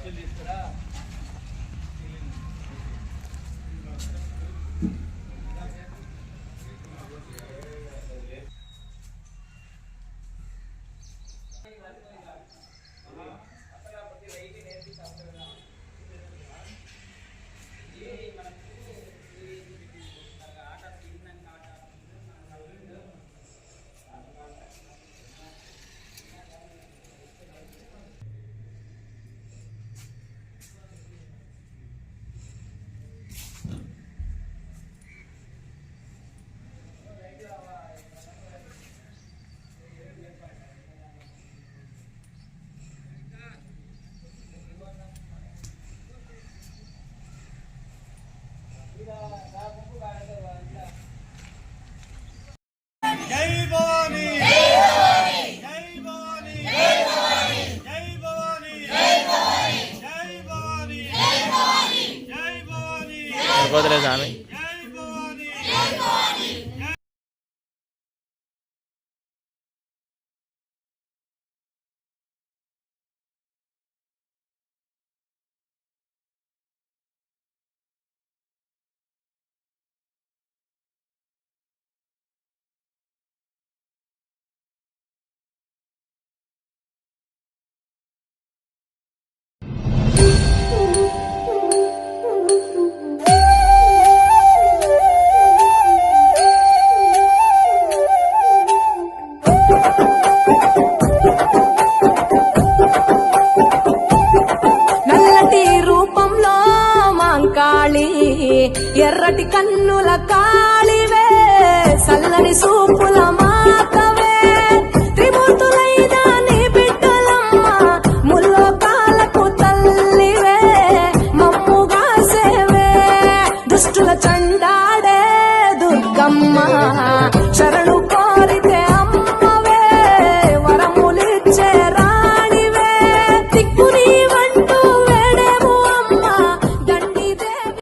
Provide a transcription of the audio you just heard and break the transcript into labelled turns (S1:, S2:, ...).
S1: utilizar
S2: कौतरे जाने
S3: ఎర్రటి కన్నుల కాళివే సల్లని సూపుల మాతవే. త్రిమూర్తులైనా నీ బిడ్డలమ్మ ముల్లోకాలకు తల్లివే మమ్ముగా సేవే. దుష్టుల చండాడే దుర్గమ్మ.